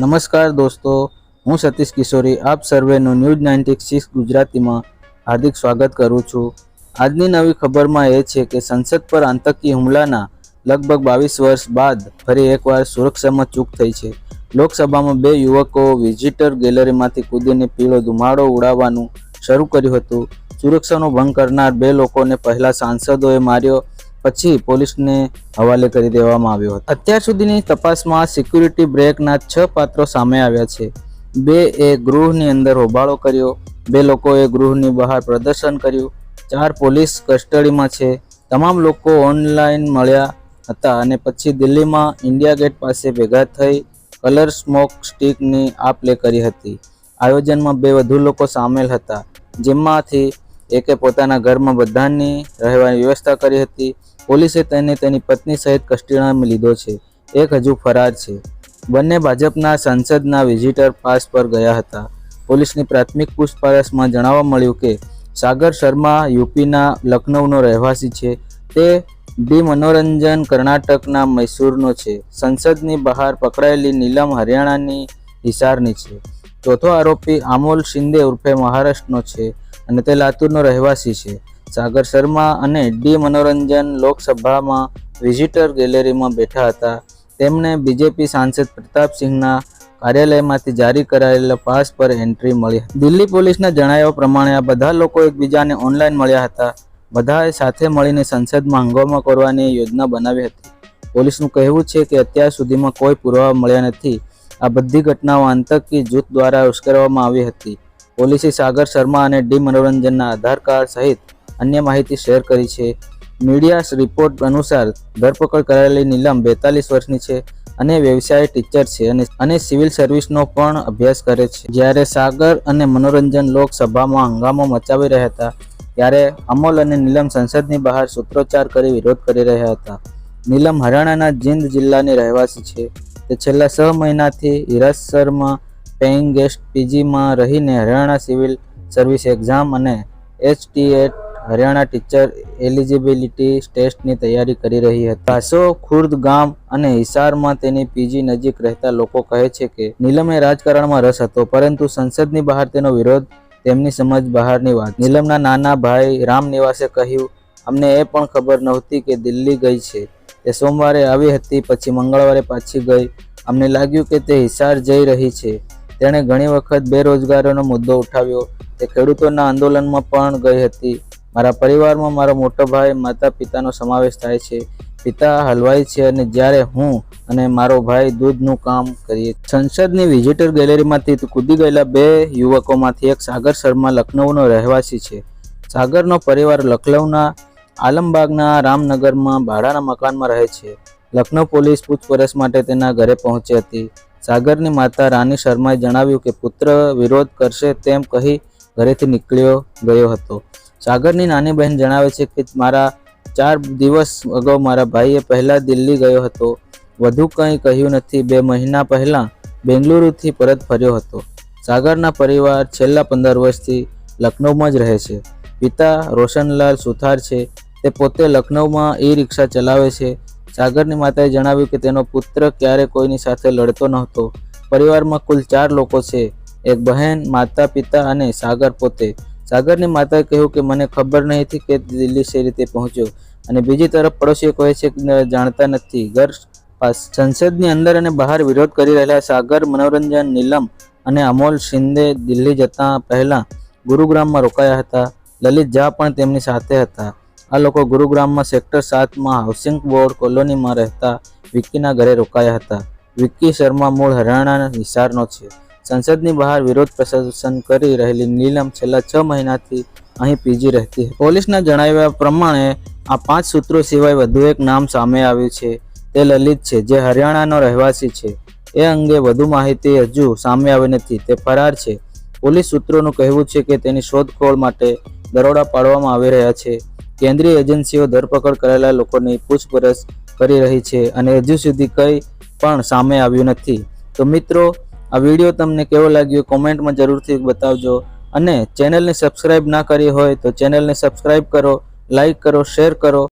નમસ્કાર દોસ્તો, હું સતીશ કિશોરી, આપ સર્વેનું ન્યૂઝ નાઇન્ટી સિક્સ ગુજરાતીમાં હાર્દિક સ્વાગત કરું છું. આજની નવી ખબરમાં એ છે કે સંસદ પર આતંકી હુમલાના લગભગ બાવીસ વર્ષ બાદ ફરી એકવાર સુરક્ષામાં ચૂક થઈ છે. લોકસભામાં બે યુવકો વિઝિટર ગેલેરીમાંથી કૂદીને પીળો ધુમાડો ઉડાવવાનું શરૂ કર્યું હતું. સુરક્ષાનો ભંગ કરનાર બે લોકોને પહેલા સાંસદોએ માર્યો પછી પોલીસને હવાલે કરી દેવામાં આવ્યો હતો. અત્યાર સુધીની તપાસમાં સિક્યુરિટી બ્રેકના છ પાત્રો સામે આવ્યા છે. બે એ ગૃહની અંદર હોબાળો કર્યો, બે લોકોએ ગૃહની બહાર પ્રદર્શન કર્યું, ચાર પોલીસ કસ્ટડીમાં છે. તમામ લોકો ઓનલાઈન મળ્યા હતા અને પછી દિલ્હીમાં ઇન્ડિયા ગેટ પાસે ભેગા થઈ કલર સ્મોક સ્ટિકની આપ લે કરી હતી. આયોજનમાં બે વધુ લોકો સામેલ હતા, જેમાંથી એકે પોતાના ઘરમાં બધાની રહેવાની વ્યવસ્થા કરી હતી. પોલીસે તેને તેની પત્ની સહિત કસ્ટડીમાં લીધો છે. એક હજુ ફરાર છે. બંને ભાજપના સંસદના વિઝિટર પાસ પર ગયા હતા. પોલીસની પ્રાથમિક પૂછપરછમાં જણાવવા મળ્યું કે, સાગર શર્મા યુપીના લખનૌનો રહેવાસી છે. તે ડી મનોરંજન કર્ણાટકના મૈસૂરનો છે. સંસદની બહાર પકડાયેલી નીલમ હરિયાણાની હિસારની છે. ચોથો આરોપી આમોલ શિંદે ઉર્ફે મહારાષ્ટ્રનો છે. અને તે લાતુરનો રહેવાસી છે. સાગર શર્મા અને ડી મનોરંજન લોકસભામાં વિઝિટર ગેલેરીમાં બેઠા હતા. તેમને બીજેપી સાંસદ પ્રતાપસિંહના કાર્યાલયમાંથી જારી કરાયેલા પાસ પર એન્ટ્રી મળી. દિલ્હી પોલીસના જણાવ્યા પ્રમાણે આ બધા લોકો એકબીજાને ઓનલાઈન મળ્યા હતા. બધાએ સાથે મળીને સંસદમાં હંગામો કરવાની યોજના બનાવી હતી. પોલીસનું કહેવું છે કે અત્યાર સુધીમાં કોઈ પુરાવા મળ્યા નથી. આ બધી ઘટનાઓ આતંકી જૂથ દ્વારા ઉશ્કેરવામાં આવી હતી. પોલીસે સાગર શર્મા અને ડી મનોરંજનના આધાર કાર્ડ સહિત અન્ય માહિતી શેર કરી છે. મીડિયા રિપોર્ટ અનુસાર ધરપકડ કરાયેલી નીલમ બેતાલીસ વર્ષની છે અને વ્યવસાય ટીચર છે અને અને સિવિલ સર્વિસનો પણ અભ્યાસ કરે છે. જ્યારે સાગર અને મનોરંજન લોકસભામાં હંગામો મચાવી રહ્યા હતા, ત્યારે અમોલ અને નીલમ સંસદની બહાર સૂત્રોચ્ચાર કરી વિરોધ કરી રહ્યા હતા. નીલમ હરિયાણાના જીંદ જિલ્લાની રહેવાસી છે. તે છેલ્લા છ મહિનાથી હિરાસરમાં પેઇંગ ગેસ્ટ પીજીમાં રહીને હરિયાણા સિવિલ સર્વિસ એક્ઝામ અને એચટીએટ હરિયાણા ટીચર એલિજિબિલિટી ટેસ્ટની તૈયારી કરી રહી હતી. કાસો ખુર્દ ગામ અને હિસારમાં તેની પીજી નજીક રહેતા લોકો કહે છે કે નીલમે રાજકારણમાં રસ હતો, પરંતુ સંસદની બહાર તેનો વિરોધ તેમની સમજ બહારની વાત. નીલમના નાના ભાઈ રામ નિવાસે કહ્યું, અમને એ પણ ખબર નહોતી કે દિલ્હી ગઈ છે. તે સોમવારે આવી હતી, પછી મંગળવારે પાછી ગઈ. અમને લાગ્યું કે તે હિસાર જઈ રહી છે. તેણે ઘણી વખત બેરોજગારીનો મુદ્દો ઉઠાવ્યો. તે ખેડૂતોના આંદોલનમાં પણ ગઈ હતી. મારા પરિવારમાં મારો મોટો ભાઈ, માતા પિતાનો સમાવેશ થાય છે. પિતા હલવાઈ છે અને જ્યારે હું અને મારો ભાઈ દૂધનું કામ કરીએ સંસદની વિઝિટર ગેલેરીમાંથી કૂદી ગયેલા બે યુવકોમાંથી એક સાગર શર્મા લખનૌનો રહેવાસી છે. સાગરનો પરિવાર લખનૌના આલમબાગના રામનગરમાં ભાડાના મકાનમાં રહે છે. લખનૌ પોલીસ પૂછપરછ માટે તેના ઘરે પહોંચી હતી. સાગરની માતા રાની શર્માએ જણાવ્યું કે પુત્ર વિરોધ કરશે તેમ કહી ઘરેથી નીકળ્યો ગયો હતો. સાગરની નાની બહેન જણાવે છે કે મારા ચાર દિવસ અગાઉ મારા ભાઈએ પહેલાં દિલ્હી ગયો હતો. વધુ કંઈ કહ્યું નથી. બે મહિના પહેલાં બેંગલુરુથી પરત ફર્યો હતો. સાગરના પરિવાર છેલ્લા પંદર વર્ષથી લખનૌમાં જ રહે છે. પિતા રોશનલાલ સુથાર છે. તે પોતે લખનૌમાં ઈ રિક્ષા ચલાવે છે. સાગરની માતાએ જણાવ્યું કે તેનો પુત્ર ક્યારે કોઈની સાથે લડતો નહોતો. પરિવારમાં કુલ ચાર લોકો છે. એક બહેન, માતા, પિતા અને સાગર પોતે. સાગરની માતાએ કહ્યું કે મને ખબર નહીં હતી કે દિલ્હી સે રીતે પહોંચ્યો અને બીજી તરફ પડોશીઓ કહે છે કે જાણતા નથી. ઘર સંસદની અંદર અને બહાર વિરોધ કરી રહેલા સાગર, મનોરંજન, નીલમ અને અમોલ શિંદે દિલ્હી જતા પહેલા ગુરુગ્રામમાં રોકાયા હતા. લલિત ઝા પણ તેમની સાથે હતા. આ લોકો ગુરુગ્રામમાં સેક્ટર સાતમાં હાઉસિંગ બોર્ડ કોલોનીમાં રહેતા વિક્કીના ઘરે રોકાયા હતા. વિક્કી શર્મા મૂળ હરિયાણાના હિસારનો છે. સંસદની બહાર વિરોધ પ્રદર્શન કરી રહેલી નીલમ છેલ્લા છ મહિનાથી અહીં પીજી રહેતી પોલીસના જણાવ્યા પ્રમાણે આ પાંચ સૂત્રો સિવાય વધુ એક નામ સામે આવ્યું છે. તે લલિત છે, જે હરિયાણાનો રહેવાસી છે. એ અંગે વધુ માહિતી હજુ સામે આવી નથી. તે ફરાર છે. પોલીસ સૂત્રોનું કહેવું છે કે તેની શોધખોળ માટે દરોડા પાડવામાં આવી રહ્યા છે. કેન્દ્રીય એજન્સીઓ ધરપકડ કરેલા લોકોની પૂછપરછ કરી રહી છે અને હજુ સુધી કંઈ પણ સામે આવ્યું નથી. તો મિત્રો, આ વીડિયો તમને કેવો લાગ્યો કોમેન્ટમાં જરૂરથી બતાવજો અને ચેનલને સબસ્ક્રાઇબ ના કરી હોય તો ચેનલને સબસ્ક્રાઇબ કરો લાઈક કરો, શેર કરો.